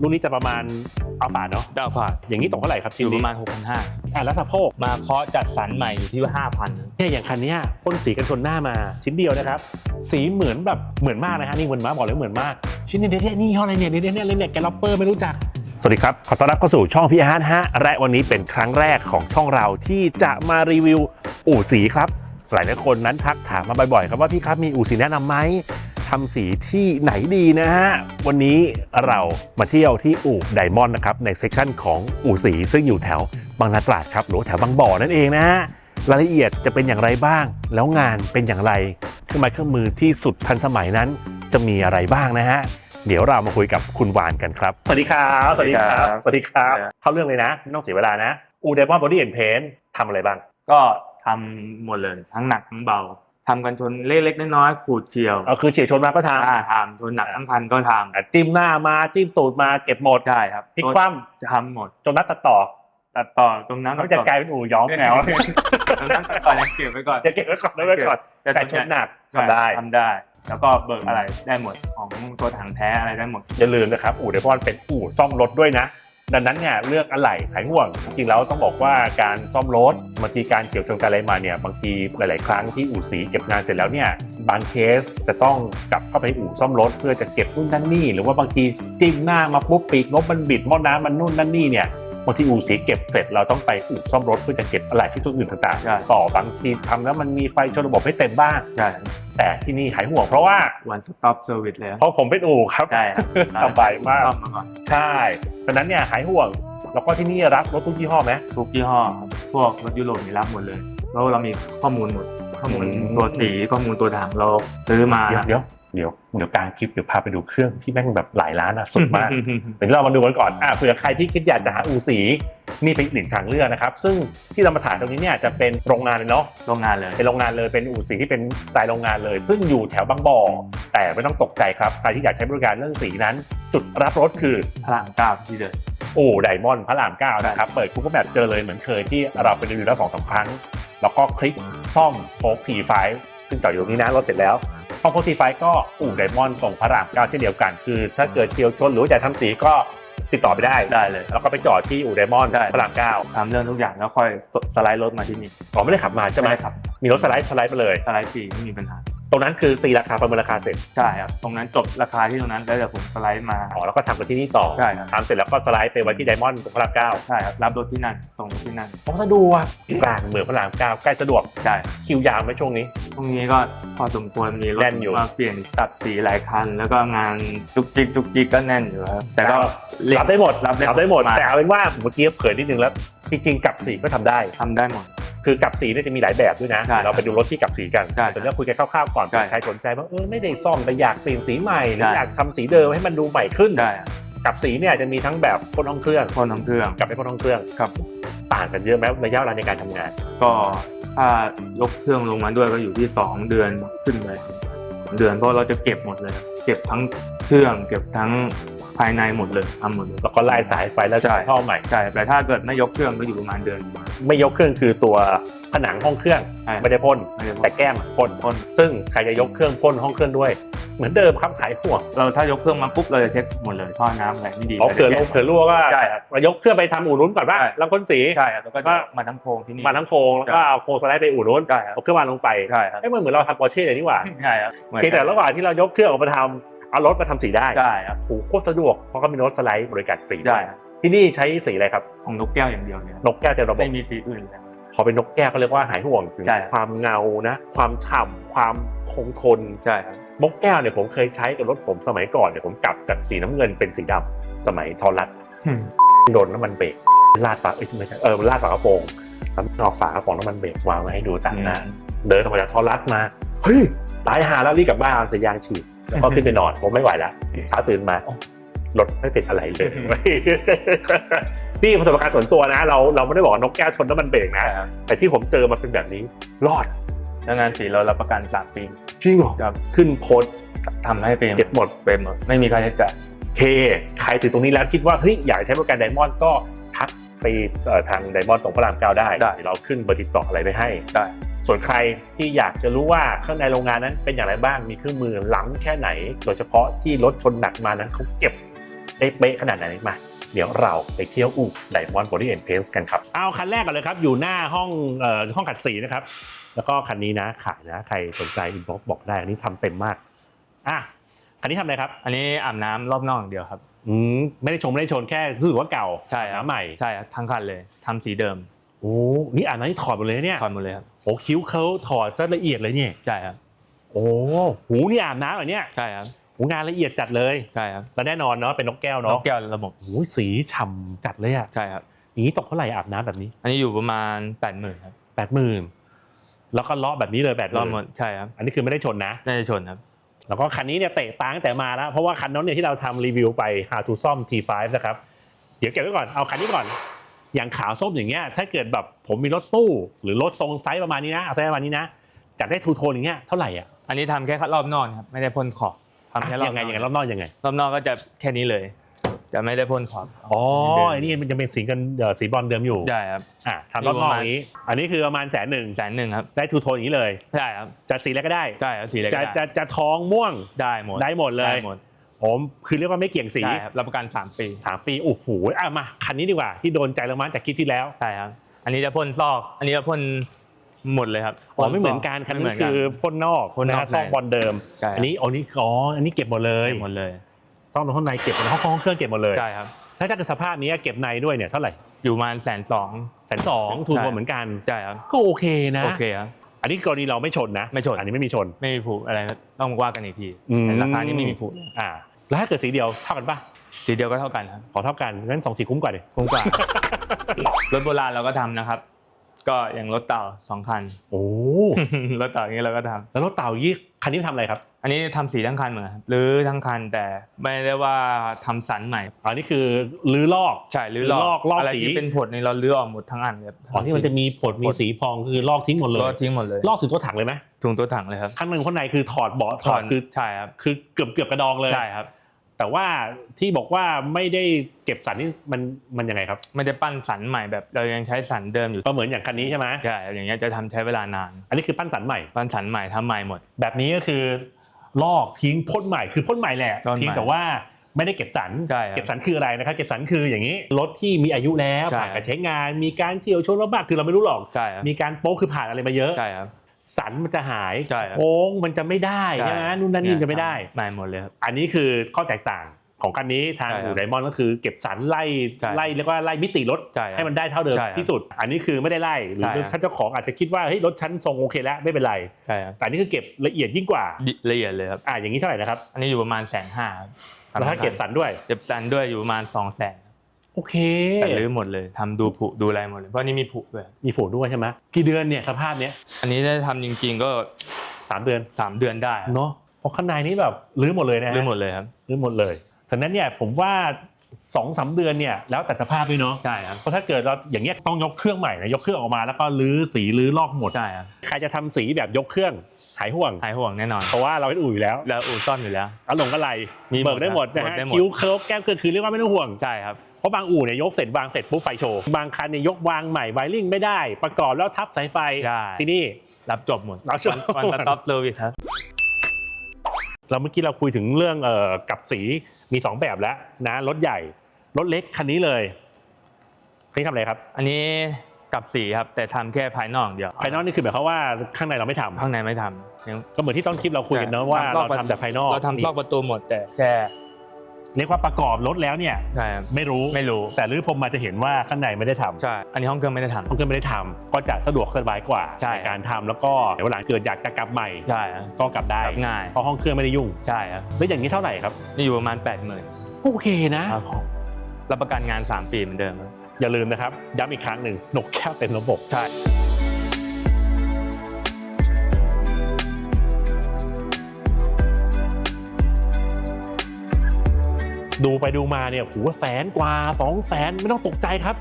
รุ่นนี้จะประมาณอัลฟาเนาะดาวผ่านอย่างนี้ตกเท่าไหร่ครับอชิ้นยู่ปนี้ระมาณ 6,500 อะแล้วสะโพกมาเคาะจัดสรรใหม่อยู่ที่ 5,000 เนี่ยอย่างคันเนี้ยพ่นสีกันชนหน้ามาชิ้นเดียวนะครับ สีเหมือนแบบเหมือนมากนะฮะนี่เหมือนมากบอกเลยเหมือนมาก ชิ้นนี้เนี่ยนี่ยี่ห้ออะไรเนี่ยเนี่ยเนี่ยเนี่ยแกลลอปเปอร์ไม่รู้จัก สวัสดีครับ ขอต้อนรับเข้าสู่ช่องพี่อาร์ตฮะและวันนี้เป็นครั้งแรกของช่องเราที่จะมารีวิวอู่สีครับ หลายหลายๆคนนั้นทักถามมาบ่อยๆครับว่าพี่ครับมีอู่สีแนะนำไหม ทำสีที่ไหนดีนะฮะ วันนี้เรามาเที่ยวที่อู่ไดมอนด์นะครับ ในเซกชันของอู่สีซึ่งอยู่แถวบางนาตราดครับหรือว่าแถวบางบ่อนั่นเองนะฮะรายละเอียดจะเป็นอย่างไรบ้าง แล้วงานเป็นอย่างไรเครื่องไม้เครื่องมือที่สุดทันสมัยนั้น จะมีอะไรบ้างนะฮะเดี๋ยวเรามาคุยกับคุณวานกันครับ สวัสดีครับ สวัสดีครับ สวัสดีครับ เข้าเรื่องเลยนะไม่ต้องเสียเวลานะอูเดมอนบอดี้แอนเพนทำอะไรบ้าง ก็ทำหมดเลยทั้งหนักทั้งเบา ทำกันชนเล็กๆน้อยๆขูดเจียวเอาคือเฉียดชนมาก็ทถ้าทำชนหนักทั้งพันก็ทำอะจิ้มหน้ามาจิ้มตูดมาเก็บหมดำได้ครับพลิกคว่จะทำหมดำจนนัดตัดต่อตัดต่อตรงนั้นก็จะกลายเป็นอู่ย้อมแนวตรงนั้นตัดต่อยังเก็บไว้ก่อนจะเก็บไว้ก่อนไว้ก่อนแต่ชนหนักใช่ทำได้ทำได้ แล้วก็เบิกอะไรได้หมดของตัวถังแท้อะไรได้หมดอย่าลืมนะครับอู่เดมอนเป็นอู่ซ่อมรถด้วยนะ ดังนั้นเนี่ยเลือกอะไหล่หายห่วง จริงๆแล้วต้องบอกว่าการซ่อมรถบางทีการเฉียวชนกันอะไรมาเนี่ยบางทีหลาย ๆ ครั้งที่อู่สีเก็บงานเสร็จแล้วเนี่ยบางเคสจะต้องกลับเข้าไปอู่ซ่อมรถเพื่อจะเก็บนู่นนั่นนี่ หรือว่าบางทีจิ้มหน้ามาปุ๊บปีกงบมันบิดหม้อน้ำมันนู่นนั่นนี่เนี่ย บางทีอู่สีเก็บเสร็จเราต้องไปอู่ซ่อมรถเพื่อจะเก็บอะไหล่ที่จุดอื่นต่างใช่ ๆ ต่อบางทีทำแล้วมันมีไฟชนระบบไม่เต็มบ้าง ใช่แต่ที่นี่หายห่วงเพราะว่าวันสต็อปเซอร์วิสเลยเพราะผมเป็นอู่ครับ ใช่ครับสบายมาก ซ่อมมาก่อนใช่ดังนั้นเนี่ยหายห่วง แล้วก็ที่นี่รับรถทุกยี่ห้อไหม ทุกยี่ห้อครับพวกรถยุโรปนี่รับหมดเลยเพราะเรามีข้อมูลหมดข้อมูลอืม ตัวสีข้อมูลตัวถังเราซื้อมาเดี๋ยวเดี๋ยว เดี๋ยวเดี๋ยวกลารคลิปเดี๋ยวพาไปดูเครื่องที่แม่งแบบหลายล้านอะสุดมากเดี๋ยวเรามาดูกันก่อนอะเผื่อใครที่คิดอยากจะหาอู่สีนี่เป็นอีกหนึ่งทางเลือกนะครับ ซึ่งที่เรามาถ่ายตรงนี้เนี่ยจะเป็นโรงงานเลยเนาะโรงงานเลยเป็นโรงงานเลยเป็นอู่สีที่เป็นสไตล์โรงงานเลย ซึ่งอยู่แถวบางบ่อแต่ไม่ต้องตกใจครับใครที่อยากใช้บริการเรื่องสีนั้น จุดรับรถคือพลังเก้าที่เดินโอ้ไดมอนด์พระรามเก้านะครับเปิด Google Map เจอเลยเหมือนเคยที่เราไปรีวิวแล้วสองสามครั้ง แล้วก็คลิกซ่อมโฟกทีไฟซึ่งจอดอยู่ตรงนี้นะรถเสร็จแล้ว ซ่อมโฟกทีไฟก็อู่ไดมอนด์ตรงพระรามเก้าเช่นเดียวกัน คือ ถ้าเกิดเชียวชนหรือว่าอยากทำสีก็ติดต่อไปได้ได้เลย แล้วก็ไปจอดที่อู่ไดมอนด์ได้พระรามเก้าทำเรื่องทุกอย่างแล้วค่อยสไลด์รถมาที่นี่อ๋อไม่ได้ขับมาใช่ไหมด้ครับมีรถสไลด์สไลด์ไปเลยสไลด์ฟรีไม่มีปัญหาต รงนั้นคือตีราคาประเมินราคาเสร็จใช่ครับตรงนั้นจบราคาที่ตรงนั้นแล้วเดี๋ยวผมสไลด์มา อ๋อแล้วก็ทำกันที่นี่ต่อใช่ครับ ทำเสร็จแล้วก็สไลด์ไปไว้ที่ไดมอนด์ตรงพระรามเก้าใช่ครับรับรถที่นั่นส่งรถที่นั่นอ๋อสะดวกกลางเมืองพระรามเก้าใกล้สะดวกได้คิวยาวไหมช่วงนี้พรุ่งนี้ก็พอสมควรมีรถแน่นอยู่มาเปลี่ยนตัดสีหลายคัน แล้วก็งานจุกจิกจุกจิกก็แน่นอยู่ครับแต่ก็เรียกรับได้หมดรับได้ได้หมดมาแต่เอาเป็นว่าเมื่อกี้เผยนิดนึงแล้วจริงๆกับสีก็ทำได้ ทำได้หมด คือกับสีเนี่ยจะมีหลายแบบด้วยนะ ใช่เราไปดูรถที่กับสีกันใช่แต่เรื่องคุยกันคร่าวๆก่อนใช่ ใครสนใจว่าเออไม่ได้ซ่อมแต่อยากเปลี่ยนสีใหม่หรือใช่อยากทำสีเดิมให้มันดูใหม่ขึ้นได้ครับกับสีเนี่ยจะมีทั้งแบบพ่นห้องเครื่องพ่นน้ำเครื่อง กับไม่พ่นห้องเครื่องครับ ต่างกันเยอะไหมระยะเวลาในการทำงาน ก็ถ้ายกเครื่องลงมาด้วยก็อยู่ที่ 2 เดือนขึ้นไปเดือนเพราะเราจะเก็บหมดเลย เก็บทั้งเครื่อง เก็บทั้ง ภายในหมดเลยทำหมดเลย แล้วก็ไล่สายไฟแล้วจะใช่ ท่อใหม่ ใช่แต่ถ้าเกิดไม่ยกเครื่องก็อยู่ประมาณเดือนไม่ยกเครื่องคือตัวผนังห้องเครื่องใช่ ไม่ได้พ่นไม่ได้แต่แก้มพ่นพ่นซึ่งใครจะยกเครื่องพ่นห้องเครื่องด้วย เหมือนเดิมครับขายห่วงเราถ้ายกเครื่องมาปุ๊บเราจะเช็คหมดเลยท่อน้ำอะไรไม่ดีเอาเผื่อลงเผื่อรั่วก็ใช่ครับ มายกเครื่องไปทำอู่นู้นก่อนป่ะใช่แล้วพ่นสีใช่ครับแล้วก็จะมาทั้งโครงที่นี่ มาทั้งโครงแล้วก็เอาโครงสไลด์ไปอู่นู้นใช่ครับเอาเครื่องวางลงไปใช่ครับเอ้ยมันเหมือนเราทำปอร์เช่เลยนี่หว่าใช่ครับหมือนเพียงแต่ระหว่างที่เรายกเครื่องออกมาทำ เอารถมาทำสีได้ใช่ครับโอ้โหโคตรสะดวกเพราะก็มีรถสไลด์บริการสีได้ครับที่นี่ใช้สีอะไรครับของนกแก้วอย่างเดียวเนี่ยนกแก้วเต็มระบบไม่มีสีอื่นเลยพอเป็นนกแก้วก็เรียกว่าหายห่วงถึงใช่ความเงานะ ความฉ่ำความคงทนใช่ครับนกแก้วเนี่ยผมเคยใช้กับรถผมสมัยก่อนเนี่ยผมกลับจากสีน้ำเงินเป็นสีดำสมัยทอรัสโดนน้ำมันเบรกลาดฝาเอ้ยไม่ใช่เออลาดฝากระโปรงแล้วเอาฝากระโปรงน้ำมันเบรกวางไว้ให้ดูต่างหน้าเดินออกมาจากทอรัสมาเฮ้ยตายหาแล้วรีบกลับบ้านเอาสายยางฉีด แล้วก็ขึ้นไปนอนผมไม่ไหวแล้วเช้าตื่นมาอ๋อรถไม่เป็นอะไรเลยนี่ประสบการณ์ส่วนตัวนะ เราเราไม่ได้บอกว่านกแก้วชนน้ำมันเบรกนะใช่ครับแต่ที่ผมเจอมันเป็นแบบนี้ รอดแล้วงานสีเรารับประกัน3ปีจริงเหรอครับขึ้นโพสต์ทำให้เฟรมเก็บหมดเฟรมหมดไม่มีค่าใช้จ่ายเค ใครถึงตรงนี้แล้วคิดว่าเฮ้ยอยากใช้บริการไดมอนด์ก็ทักไปเอ่อทางไดมอนด์ตรงพระรามเก้าได้ได้เดี๋ยวเราขึ้นเบอร์ติดต่ออะไรไปให้ได้ ส่วนใครที่อยากจะรู้ว่าข้างในโรงงานนั้นเป็นอย่างไรบ้าง มีเครื่องมือล้ำแค่ไหน โดยเฉพาะที่รถชนหนักมานั้นเขาเก็บเป๊ะๆขนาดไหนมา เดี๋ยวเราไปเที่ยวอู่ไดมอนด์บอดี้แอนด์เพนส์กันครับ เอาคันแรกก่อนเลยครับ อยู่หน้าห้องเอ่อห้องขัดสีนะครับ แล้วก็คันนี้นะขายนะ ใครสนใจอินบ็อกบอกได้อันนี้ทำเต็มมากอะคันนี้ทำอะไรครับ อันนี้อาบน้ำรอบนอกอย่างเดียวครับ อืมไม่ได้ชมไม่ได้ชนแค่รู้สึกว่าเก่าใช่ครับน้ำใหม่ ใช่ครับทั้งคันเลยทำสีเดิม โอ้นี่อ่านมาที่ถอดหมดเลยนะเนี่ยถอดหมดเลยครับโอ้คิ้วเขาถอดซะละเอียดเลยเนี่ยใช่ครับโอ้หูนี่อาบน้ำเหรอเนี่ยใช่ครับหูงานละเอียดจัดเลยใช่ครับแล้วแน่นอนเนาะเป็นนกแก้วนเนาะกแก้วระบบโอ้ยสีฉ่ำจัดเลยอะใช่ครับอย่างนี้ตกเท่าไหร่อาบน้ำแบบนี้ อันนี้อยู่ประมาณแปดหมื่นครับแปดหมื่นแล้วก็เลาะแบบนี้เลยแปดหรอบหมมื่ดนใช่ครับอันนี้คือไม่ได้ชนนะน่าจะชนครับแล้วก็คันนี้เนี่ยเตะตาตั้งแต่มาแล้ว เพราะว่าคันนั้นเนี่ยที่เราทำรีวิวไป How to ซ่อม T5 นะครับ เดี๋ยวเก็บไว้ก่อน เอาคันนี้ก่อน อย่างขาวส้มอย่างเงี้ยถ้าเกิดแบบผมมีรถตู้ หรือรถทรงไซส์ประมาณนี้นะเอาไซส์ประมาณนี้นะจัดได้ทูโทนอย่างเงี้ยเท่าไหร่อะอันนี้ทำแค่รอบนอกครับไม่ได้พ่นขอบทำแค่รอบยังไงนอกยังไงรอบนอกยังไงรอบนอกก็จะแค่นี้เลย จะไม่ได้พ่นขอบอ๋ออันนี้มันจะเป็นสีกันเอ่อสีบอลเดิมอยู่ใช่ครับอะทำรอบนอกอย่างนี้ อันนี้คือประมาณแสนหนึ่งแสนหนึ่งครับได้ทูโทนอย่างนี้เลยใช่ครับจัดสีอะไรก็ได้ใช่ครับสีอะไรจะก็ได้จะจะทองม่วงได้หมดได้หมดเลย ได้หมดผมคือเรียกว่าไม่เกี่ยงสีใช่ครับรับประกันสามปีสามปีโอ้โหอะมาคันนี้ดีกว่าที่โดนใจเรามาจากคลิปที่แล้ว ใช่ครับ อันนี้จะพ่นซอก อันนี้จะพ่นหมดเลยครับอ๋อไม่เหมือนกันคันไม่นี้เหมือนคือพ่นนอกพ่นนอกะฮะซ่อมในบอลเดิมใช่ครับอันนี้อ๋อนี่อ๋ออันนี้เก็บหมดเลยได้หมดเลยซ่อมตรงข้างในเก็บหมดเลยห้องห้องเครื่องเก็บหมดเลยใช่ครับถ้าถ้าเกิดสภาพนี้เก็บในด้วยเนี่ยเท่าไหร่อยู่ประมาณแสนสองแสนสองทูนใช่เหมือนกันใช่ครับก็โอเคนะโอเคครับ อันนี้กรณีเราไม่ชนนะไม่ชน อันนี้ไม่มีชนไม่มีผูอะไรต้องว่ากันอีกทีอืมแต่ราคานี้ไม่มีผูเลยอ่า แล้วถ้าเกิดสีเดียวเท่ากันปะสีเดียวก็เท่ากันครับขอเท่ากันงั้นสองสีคุ้มกว่าดิคุ้มกว่ารถโบราณเราก็ทำนะครับ ก็อย่างรถเต่าสองคัน โอ้ รถเต่าอย่างนี้เราก็ทำแล้วรถเต่ายี่คันนี้ทำอะไรครับ อันนี้ทำสีทั้งคันเหมือนกันครับหรือทั้งคันแต่ไม่ได้ว่าทำสันใหม่อันนี้คือลื้อลอก ใช่หรือลอกลอกอะไรสี ที่เป็นผดในเราเลือกออกหมดทั้งอันเลยครับอ๋อที่มันจะมีผดมีสีพองคือลอกทิ้งหมดเลย ก็ทิ้งหมดเลยลอกถึงตัวถังเลยไหมถุงตัวถังเลยครับข้างในข้างในคือถอดเบาะถอดคือใช่ครับคือเกือบเกือบกระดองเลย ใช่ครับ แต่ว่าที่บอกว่าไม่ได้เก็บสันนี่มันมันยังไงครับไม่ได้ปั้นสันใหม่แบบเรายังใช้สันเดิมอยู่ก็เหมือนอย่างคันนี้ใช่ไหมใช่อย่างเงี้ยจะทำใช้เวลานาน อันนี้คือปั้นสันใหม่ ปั้นสันใหม่ทำใหม่หมด แบบนี้ก็คือลอกทิ้งพ่นใหม่คือพ่นใหม่แหละพ่นใหม่เพียงแต่ว่าไม่ได้เก็บสัน ใช่ครับเก็บสันคืออะไรนะครับเก็บสันคืออย่างนี้รถที่มีอายุแล้วใช่ ผ่านการใช้งาน มีการเฉียวชนรถบ้างคือเราไม่รู้หรอก ใช่ครับมีการโป๊กคือผ่านอะไรมาเยอะ ใช่ครับ สันมันจะหายใช่ครับ โค้งมันจะไม่ได้ใช่ไหมนู่นนั่นนี่มันจะไม่ได้ใหม่หมดเลยครับ อันนี้คือข้อแตกต่างของคันนี้ทางใช่ครับอู่ไดมอนด์ก็คือเก็บสันไล่ใช่ไล่เรียกว่าไล่มิติรถใช่ครับให้มันได้เท่าเดิมใช่ครับที่สุด อันนี้คือไม่ได้ไล่หรือใช่ครับ ถ้าเจ้าของอาจจะคิดว่าเฮ้ยรถชั้นทรงโอเคแล้วไม่เป็นไร ใช่ครับแต่อันนี้คือเก็บละเอียดยิ่งกว่า ละเอียดเลยครับ อ่าอย่างนี้เท่าไหร่นะครับอันนี้อยู่ประมาณแสนห้าแล้วถ้าเก็บสันด้วย เก็บสันด้วยอยู่ประมาณสองแสน โอเคแต่รื้อหมดเลยทำดูผุดูอะไรหมดเลยเพราะอันนี่มีผุด้วยมีผลด้วยใช่ไหมกี่เดือนเนี่ยสภาพเนี้ยอันนี้ได้ทำจริง ๆ ก็สามเดือนสามเดือนได้เนาะเพราะข้างในนี้แบบรื้อหมดเลยนะฮะรื้อหมดเลยครับรื้อหมดเลยฉะนั้นเนี่ยผมว่าสองสามเดือนเนี่ยแล้วแต่สภาพด้วยเนาะใช่ครับเพราะถ้าเกิดเราอย่างเงี้ยต้องยกเครื่องใหม่นะยกเครื่องออกมาแล้วก็รื้อสีรื้อลอกหมดใช่ครับใครจะทำสีแบบยกเครื่องหายห่วงหายห่วงแน่นอนเพราะว่าเราเป็นอู่อยู่แล้วแล้วอู่ซ่อมอยู่แล้วอารมณ์ก็ไหลมีหมดเบิกได้หมดนะเบิฮะกได้หมดคิ้วเคิร์ฟแก้มเกินคือเรียกว่าไม่ต้องห่วงใช่ครับเพ ราะบางอู่เนี่ยยกเสร็จวางเสร็จปุ๊บไฟโชว์ บางคันเนี่ยยกวางใหม่ไวริ่งไม่ได้ ประกอบแล้วทับสายไฟใช่ที่นี่รับจบหมดรับจบวันสต็อปเซอร์วิสครับ เราเมื่อกี้เราคุยถึงเรื่องเอ่อกับสีมีสองแบบแล้วนะรถใหญ่ รถเล็กคันนี้เลยคันนี้ทำอะไรครับอันนี้กับสีครับ แต่ทำแค่ภายนอกอย่างเดียวภายนอกนี่คือหมายความว่าข้างในเราไม่ทำข้างในไม่ทำยังก็เหมือนที่ต้นคลิปเราคุยกันเนอะว่าซอเรากประทำแต่ภายนอก เราทำซอกประตูหมดแต่แค่ เรียกว่าประกอบรถแล้วเนี่ยใช่ครับไม่รู้ไม่รู้แต่รื้อพรมมาจะเห็นว่าข้างในไม่ได้ทำใช่ อันนี้ห้องเครื่องไม่ได้ทำ ห้องเครื่องไม่ได้ทำก็จะสะดวกสบายกว่าใช่ การทำแล้วก็เดี๋ยววันหลังเกิดอยากจะกลับใหม่ใช่ครับก็กลับได้กลับง่ายเพราะห้องเครื่องไม่ได้ยุ่งใช่ครับแล้วอย่างนี้เท่าไหร่ครับนี่อยู่ประมาณ8ปดหมื่นโอเคนะ ครับผมรับประกันงาน 3 ปีเหมือนเดิมครับ อย่าลืมนะครับย้ำอีกครั้งหนึ่งนกแก้วเต็มระบบ ใช่ ดูไปดูมาเนี่ยหัวแสนกว่า2องแสนไม่ต้องตกใจครับ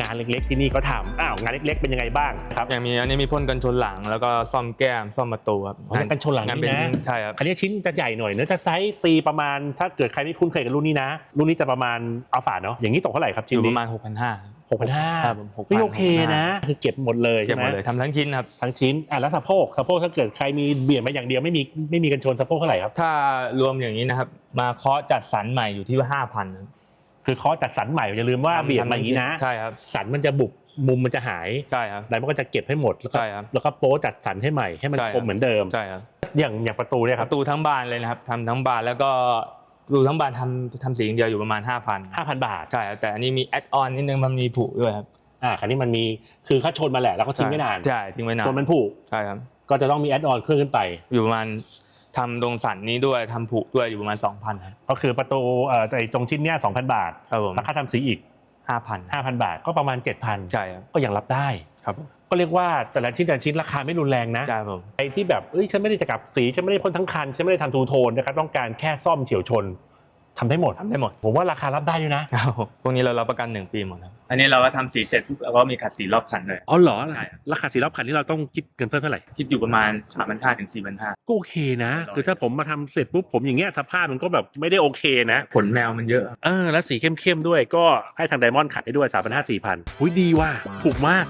งานเล็กๆที่นี่ก็ทำอ้าวงานเล็กๆเป็นยังไงบ้างครับอย่างมีอันนี้มีพ่นกันชนหลังแล้วก็ซ่อมแก้มซ่อมประตูครับอ๋อกันชนหลังงานนี่เป็นนะใช่ครับคันนี้ชิ้นจะใหญ่หน่อยเนื้อะจะไซส์ตีประมาณถ้าเกิดใครไม่คุ้นเคยกับรุ่นนี้นะ รุ่นนี้จะประมาณอัลฟาเนาะอย่างนี้ตกเท่าไหร่ครับอชิ้นยู่ปนี้ระมาณ6 5 0 0 หกพันห้าครับผม6,500ไม่โอเคนะ คือเก็บหมดเลยเก็บใช่ไหหมมดเลยทำทั้งชิ้นครับทั้งชิ้นอะแล้วสะโพกสะโพกถ้าเกิดใครมีเบี่ยนมาอย่างเดียวไม่มีไม่มีกันชนสะโพกเท่าไหร่ครับ ถ้ารวมอย่างนี้นะครับ มาเคาะจัดสรรใหม่อยู่ที่ว่า5,000ครับโคือเคาะจัดสันใหม่อย่าลืมว่าเบียดมาอย่างนี้นะใช่ครับสันมันจะบุบมุมมันจะหายใช่ครับไดมันก็จะเก็บให้หมดแล้วก็ใช่ครับแล้วก็โป๊จัดสันให้ใหม่ให้มันใช่คครับมเหมือนเดิมใช่ครับอย่างอย่างประตูเนี่ยปครับระตูทั้งบานเลยนะครับทำทั้งบานแล้วก็ ประตูทั้งบานทำทำสีอย่างเดียวอยู่ประมาณ 5,000 5,000 บาท ใช่ครับแต่อันนี้มีแอดออนนิดนึงมันมีผุด้วยครับอ่าคราวนี้มันมีคือเขาชนมาแหละแล้วก็ทิ้งไม่นานใช่ทิ้งไว้นานจนมันผุใช่ครับก็จะต้องมีแอดออนเครื่องขึ้นไป อยู่ประมาณทำตรงสันนี้ด้วยทำผุด้วยอยู่ประมาณ 2,000ครับก็คือประตูเอ่อไอ้ตรงชิ้นเนี้ย2,000 บาทครับผมราคาทำสีอีก 5,000 5,000 บาทก็ประมาณ 7,000ใช่ครับก็ยังรับได้ครับผม ก็เรียกว่าแต่ละชิ้นแต่ละชิ้นราคาไม่รุนแรงนะใช่ครับผมไอ้ที่แบบเอ้ยฉันไม่ได้จะกลับสีฉันไม่ได้พ่นทั้งคันฉันไม่ได้ทำทูโทนนะครับต้องการแค่ซ่อมเฉียวชนทำได้หมดทำได้หมด ผมว่าราคารับได้ด้วยนะ ครับผมพวกนี้เรารับประกันหนึ่งปีหมดครับอันนี้เราก็ทำสีเสร็จปุ๊บเราก็มีขัดสีรอบคันเลย อ๋อเหรอ ใช่ครับ ราคาสีรอบคันที่เราต้องคิดเงินเพิ่มเท่าไหร่ คิดอยู่ประมาณ3,500ถึง4,500 ก็โอเคนะร้อยคือถ้าผมมาทำเสร็จปุ๊บผมอย่างเงี้ยสภาพมันก็แบบไม่ได้โอเคนะ ขนแมวมันเยอะ เออ แล้วสีเข้มๆด้วยก็ให้ทางไดมอนด์ขายให้ด้วย 3 5 0 0 4 0 0 0หุ้ยดีว่ะถูกมาก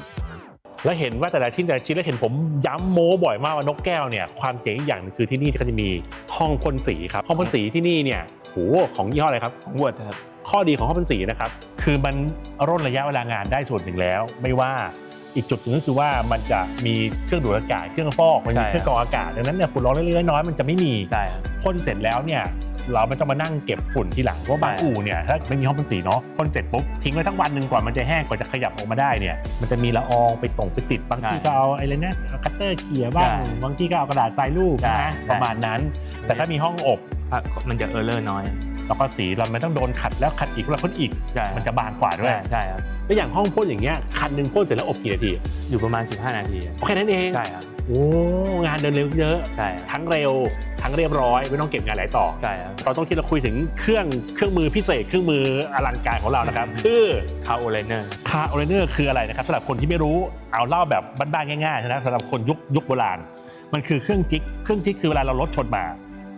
แล้วเห็นว่าแต่ละชิ้นแต่ละชิ้นแล้วเห็นผมย้ำโม้บ่อยมากว่านกแก้วเนี่ยความเจ๋งอีกอย่างหนึงคือที่นี่ก็จะมีห้องพ่นสีครับห้องพ่นสีที่นี่เนี่ยโหของยี่ห้ออะไรครับของวดครับข้อดีของห้องพ่นสีนะครับคือมันร่นระยะเวลางานได้ส่วนหนึ่งแล้ว ไม่ว่า อีกจุดหนึ่งก็คือว่ามันจะมีเครื่องดูดอากาศเครื่องฟอกมันมีใช่เครื่องกรองอากาศดังนั้นเนี่ยฝุ่นละอองเล็กๆน้อยๆมันจะไม่มีใช่ครับพ่นเสร็จแล้วเนี่ยเราไม่ต้องมานั่งเก็บฝุ่นทีหลังเพราะบางใช่อู่เนี่ยถ้าไม่มีห้องพ่นสีเนาะพ่นเสร็จปุ๊บทิ้งไว้ทั้งวันหนึ่งกว่ามันจะแห้งกว่าจะขยับออกมาได้เนี่ยมันจะมีละอองไปตรงไปติดบางที่ก็เอาไอ้เลยนะเอาคัตเตอร์เขี่ยบ้างบางที่ก็เอากระดาษทรายรูปใช่นะใช่ประมาณนั้น แต่ถ้ามีห้องอบอะมันจะเออร์เลอร์น้อย แล้วก็สีเราไม่ต้องโดนขัดแล้วขัดอีกแล้วพ่นอีกใช่มันจะบางกว่าด้วยใช่ใช่ครับแล้วอย่างห้องพ่นอย่างเงี้ยคันหนึ่งพ่นเสร็จแล้วอบกี่นาที อยู่ประมาณ 15 นาทีโอเคนั่นเองใช่ครับโอ้งานเดินเร็วเยอะใช่ครับทั้งเร็วทั้งเรียบร้อยไม่ต้องเก็บงานหลายต่อใช่ครับเราต้องคิดเราคุยถึงเครื่องเครื่องมือพิเศษเครื่องมืออลังการของเรานะครับ คือคาโอเลเนอร์คาร์โอเรเนอร์คืออะไรนะครับสำหรับคนที่ไม่รู้เอาเล่าแบบบ้านๆง่ายๆนะครับสำหรับคนยุคยุคโบราณ มันคือเครื่องจิกเครื่องจิกคือเวลาเรารถชนมา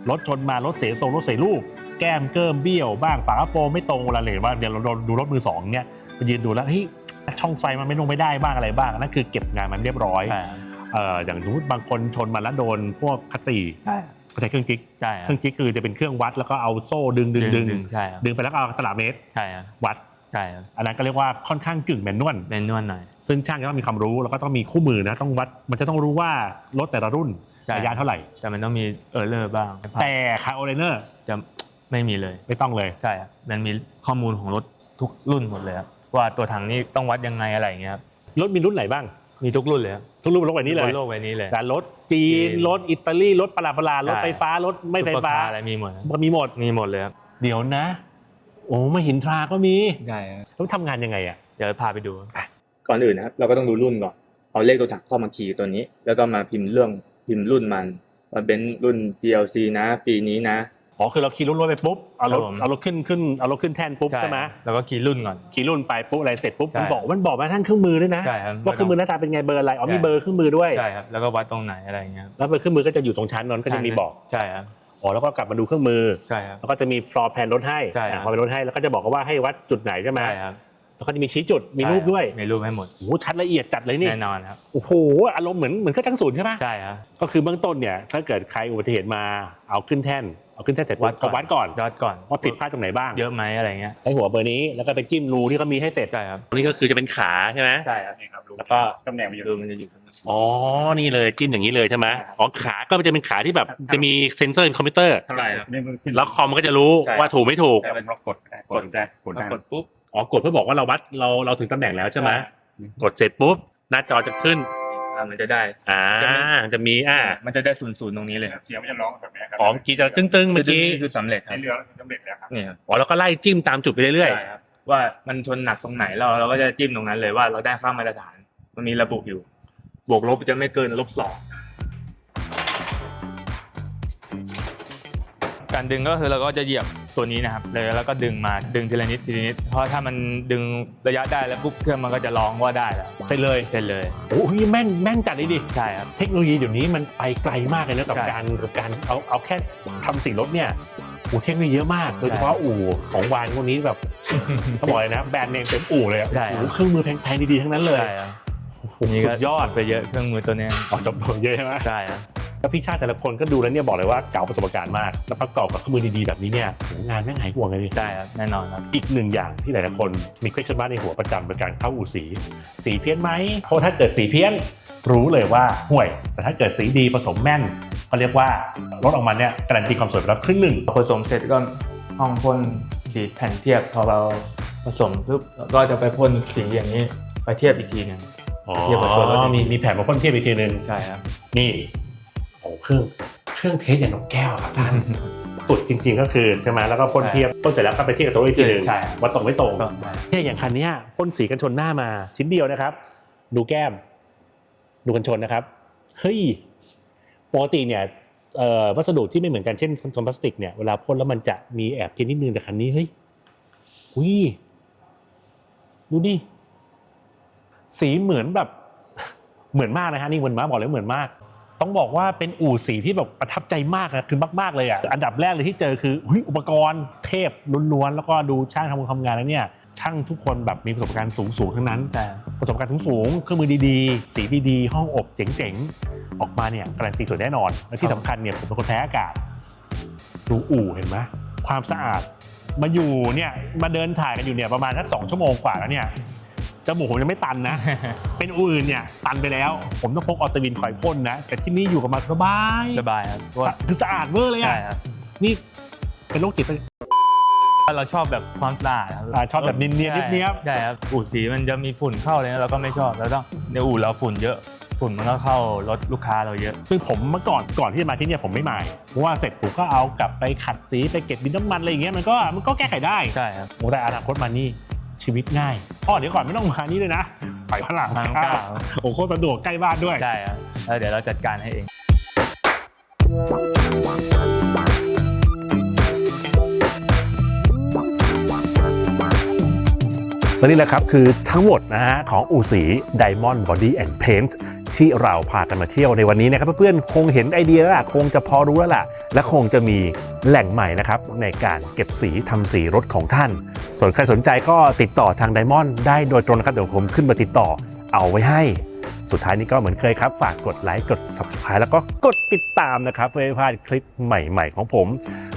รถชนมารถเสียทรงรถเสียรูป แก้มเกิมเบี้ยวบ้างฝากระโปรงไม่ตรงเวลาเลยว่าเดี๋ยวเราดูรถมือสองเนี่ยไปยืนดูแล้วเฮ้ยช่องไฟมันไม่ลงไม่ได้บ้างอะไรบ้างนั่นคือเก็บงานมันเรียบร้อยใช่ครับเอ่ออย่างสมมติบางคนชนมาแล้วโดนพวกคัตซีใช่ครับก็ใช้เครื่องจิกใช่เครื่องจิกคือจะเป็นเครื่องวัดแล้วก็เอาโซ่ดึงดึงดึงใช่ครับดึงไปแล้วก็เอาตลับเมตรใช่ครับวัดใช่ครับอันนั้นก็เรียกว่าค่อนข้างกึ่งแมนนวลเป็นนวลหน่อย ซึ่งช่างก็ต้องมีความรู้แล้วก็ต้องมีคู่มือนะต้องวัด มันจะต้องรู้ว่ารถแต่ละรุ่นใช่ระยะเท่าไหร่ แต่มันต้องมีเออร์เลอร์บ้าง แต่คาร์โอเรเนอร์จะ ไม่มีเลยไม่ต้องเลย ใช่ครับมันมีข้อมูลของรถทุกรุ่นหมดเลยครับว่าตัวถังนี้ต้องวัดยังไงอะไรอย่างเงี้ยครับรถมีรุ่นไหนบ้าง มีทุกรุ่นเลยครับทุกรุ่นบนโลกใบนี้เลยบนโลกใบนี้เลย แต่รถจีนจีนรถอิตาลีรถประหลาดประหลาดรถใช่ ไฟฟ้ารถไม่ไฟซุปเปอร์ฟ้าคร์อะไรมีหมดครับมันมีหมด มีหมดเลยครับเดี๋ยวนะ โอ้มาหินทราก็มีใช่ครับแล้วทำงานยังไงอะเดี๋ยวพาไปดูก่อนอื่นนะครับเราก็ต้องดูรุ่นก่อนเอาเลขตัวถังเข้ามาคีย์ตัวนี้ แล้วก็มาพิมพ์เรื่องพิมพ์รุ่นมันว่าเป็นรุ่น DLC นะ ปีนี้นะ อ๋อคือเราขี่รถรถไปปุ๊บเอารถครับผม เอารถขึ้นขึ้นเอารถขึ้นแท่นปุ๊บใช่ไหมแล้วก็คีย์รุ่นก่อนขี่รุ่นไปปุ๊บอะไรเสร็จปุ๊บใช่มันบอกมันบอกมาทั้งเครื่องมือด้วยนะใช่ครับว่าเครื่องมือหน้าตาเป็นไงเบอร์อะไรอ๋อมีใช่เบอร์เครื่องมือด้วย ใช่ครับแล้วก็วัดตรงไหนอะไรอย่างเงี้ยครับแล้วเบอร์เครื่องมือก็จะอยู่ตรงชั้นนั้นก็จะมีบอกใช่ครับอ๋อแล้วก็กลับมาดูเครื่องมือ ใช่ครับ แล้วก็จะมีฟลอร์แพลนรถให้ใช่ครับ อะพอเป็นรถให้แล้วก็จะบอกว่าให้วัดจุดไหนใช่ไหมใช่ครับแล้วก็จะมีชี้จุดมีรูปด้วยมีรูปให้หมดโอ้โหชัดละเอียดจัดเลยนี่แน่นอนครับโอ้โหอารมณ์เหมือนเหมือนเครื่องจังศูนย์ใช่ปะใช่ครับ ก็คือเบื้องต้นเนี่ยถ้าเกิดใครอุบัติเหตุมาเอาขึ้นแท่น เอาขึ้นแท่นเสร็จวัดก่อนก็วัดก่อนยอดก่อนว่าผิดพลาดตรงไหนบ้างเยอะไหมอะไรเงี้ยให้หัวเบอร์นี้แล้วก็ไปจิ้มรูที่เขามีให้เสร็จใช่ครับตรงนี้ก็คือจะเป็นขาใช่ไหมใช่ครับนี่ครับแล้วก็ตำแหน่งมันอยู่มันจะอยู่ตรงนี้อ๋อนี่เลยจิ้มอย่างนี้เลยใช่ไหมใช่ครับอ๋อขาก็จะเป็นขาที่แบบครับจะมีเซ็นเซอร์คอมพิวเตอร์เท่าไหร่ครับนี่มันขึ้นแล้วคอมมันก็จะรู้ใช่ว่าถูกไม่ถูกแต่เป็นเรากดได้กดได้กดได้กดปุ๊บอ๋อกดเพื่อบอกว่าเราวัดเราเราถึงตำแหน่งแล้วใช่ไหมกดเสร็จปุ๊บหน้าจอจะขึ้น อ่ามันจะได้อ่าจะมีอ่ามันจะได้ศูนย์ศูนย์ตรงนี้เลยครับเสียงมันจะร้องแบบนี้ครัอ๋อเมื่อกี้จะตึ้งๆเมื่อกี้นี่คือสำเร็จครัใช้บเรือสำเร็จแล้วครับนี่ครับอ๋อแล้วก็ไล่จิ้มตามจุดไปเรื่อยใช่ครับว่ามันชนหนักตรงไหนเราเราก็จะจิ้มตรงนั้นเลยว่าเราได้ค่ามาตรฐาน มันมีระบุอยู่ บวกลบจะไม่เกินลบสอง การดึงก็คือเราก็จะเหยียบตัวนี้นะครับเลยแล้วก็ดึงมาดึงทีละนิดทีละนิดเพราะถ้ามันดึงระยะได้แล้วปุ๊บเครื่องมันก็จะร้องว่าได้แล้วๆเสร็จเลยเสร็จเลยโอ้ยแม่นแม่นจัดเลยดิใช่ครับเทคโนโลยีเดี๋ยวนี้มันไปไกลมากเลยนะกับใช่การกับการเอาเอาแค่ทำสีรถเนี่ยโอ้เทคโนโลยีเยอะมากโดยเฉพาะอู่ของวานพวกนี้แบบเขาบอกเลยนะแบรนด์เนมเต็มอู่เลยอะใช่โอ้ครับโหเครื่องมือแพงๆดีๆทั้งนั้นเลยใช่ครับโอ้โหนี่สุก็ดยอดไปเยอะเครื่องมือตัวเนี้ยออกจบเยอะใช่ไหมใช่ครับ แล้วพี่ชาติแต่ละคนก็ดูแล้วเนี่ยบอกเลยว่าเก่าประสบการณ์มาก แล้วประกอบกับข้อมือดีๆแบบนี้เนี่ยโหงานแม่งหายห่วงเลยดิได้ครับแน่นอนครับ อีกหนึ่งอย่างที่หลายๆคนมี question mark ในหัวประจำเป็นการเข้าอู่สี สีเพี้ยนไหมเพราะถ้าเกิดสีเพี้ยนรู้เลยว่าห่วย แต่ถ้าเกิดสีดีผสมแม่นก็เรียกว่ารถออกมาเนี่ยการันตีความสวยไปแล้วครึ่งหนึ่ง ผสมเสร็จก็ห้องพ่นสีแผ่นเทียบพอเราผสมปุ๊บก็จะไปพ่นสีอย่างนี้ไปเทียบอีกทีหนึ่งอ๋อเทียบกับตัวรถ มีมีแผนมาพ่นเทียบอีกทีนึงใช่ครับ นี่ โอ้เครื่องเครื่องเทสอย่างนกแก้วครับท่านสุดจริง ๆ ก็คือใช่ไหมแล้วก็พ่นเทียบพ่นเสร็จแล้วก็ไปเทียบกับตัวอีกทีหนึงใช่ว่าตรงไม่ตรงก็ได้เนี่ยอย่างคันเนี้ยพ่นสีกันชนหน้ามาชิ้นเดียวนะครับ ดูแก้ม ดูกันชนนะครับเฮ้ยปกติเนี่ยเอ่อวัสดุที่ไม่เหมือนกันเช่นกันชนพลาสติกเนี่ยเวลาพ่นแล้วมันจะมีแอบเพี้ยนนิดนึงแต่คันนี้เฮ้ยอุ้ยดูดิสีเหมือนแบบเหมือนมากนะฮะนี่เหมือนมากบอกเลยเหมือนมาก ต้องบอกว่าเป็นอู่สีที่แบบประทับใจมากนะคือมาก ๆ เลยอะ อันดับแรกเลยที่เจอคืออุ๊ยอุปกรณ์เทพล้วนๆ แล้วก็ดูช่างทำงานทำงานแล้วเนี่ย ช่างทุกคนแบบมีประสบการณ์สูงๆทั้งนั้น แต่ประสบการณ์สูงๆเครื่องมือดีๆ สีดีๆ ห้องอบเจ๋งๆ ออกมาเนี่ยการันตีสวยแน่นอน และที่สำคัญเนี่ยผมเป็นคนแพ้อากาศ ดูอู่เห็นไหมความสะอาดมาอยู่เนี่ยมาเดินถ่ายกันอยู่เนี่ยประมาณสักสองชั่วโมงกว่าแล้วเนี่ย จมูกผมยังไม่ตันนะ เป็นอู่อื่นเนี่ยตันไปแล้ว ผมต้องพกออตวินคอยพ่นนะ แต่ที่นี่อยู่กับมาสบายสบายครับเพราะว่าสะคือสะอาดเวอร์เลยใช่อะครับนี่เป็นโรคจิตปะเราชอบแบบความสะอาดครับอ่าชอบแบบเนียนๆเนียบๆใช่ครับอู่สีมันจะมีฝุ่นเข้าเลยนะเราก็ไม่ชอบแล้วต้องในอู่เราฝุ่นเยอะฝุ่นมันก็เข้ารถลูกค้าเราเยอะ ซึ่งผมเมื่อก่อนก่อนที่จะมาที่เนี่ยผมไม่หมายเพราะว่าเสร็จผมก็เอากลับไปขัดสีไปเก็บบินน้ำมันอะไรอย่างเงี้ยมันก็มันก็แก้ไขได้ใช่ครับโอ้แต่อนาคตมานี่ ชีวิตง่ายอ๋อเดี๋ยวก่อนไม่ต้องมานี่เลยนะไปพระรามทางเก้า เก้าโอ้โคตรสะดวกใกล้บ้านด้วยใช่ครับแล้วเดี๋ยวเราจัดการให้เอง และนี่แหละครับคือทั้งหมดนะฮะของอู่สี Diamond Body and Paint ที่เราพากันมาเที่ยวในวันนี้นะครับเพื่อนๆคงเห็นไอเดียแล้วล่ะคงจะพอรู้แล้วล่ะ และคงจะมีแหล่งใหม่นะครับในการเก็บสีทำสีรถของท่าน ส่วนใครสนใจก็ติดต่อทาง Diamond ได้โดยตรงนะครับเดี๋ยวผมขึ้นมาติดต่อเอาไว้ให้ สุดท้ายนี้ก็เหมือนเคยครับ ฝากกดไลค์กด Subscribe แล้วก็กดติดตามนะครับเพื่อไม่พลาดคลิปใหม่ ๆ ของผม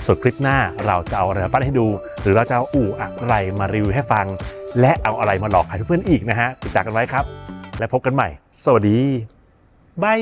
ส่วนคลิปหน้าเราจะเอาอะไรมาปั้นให้ดู หรือเราจะเอาอู่อะไรมารีวิวให้ฟัง และเอาอะไรมาหลอกขายเพื่อนๆอีกนะฮะติดตามกันไว้ครับ และพบกันใหม่ สวัสดีบาย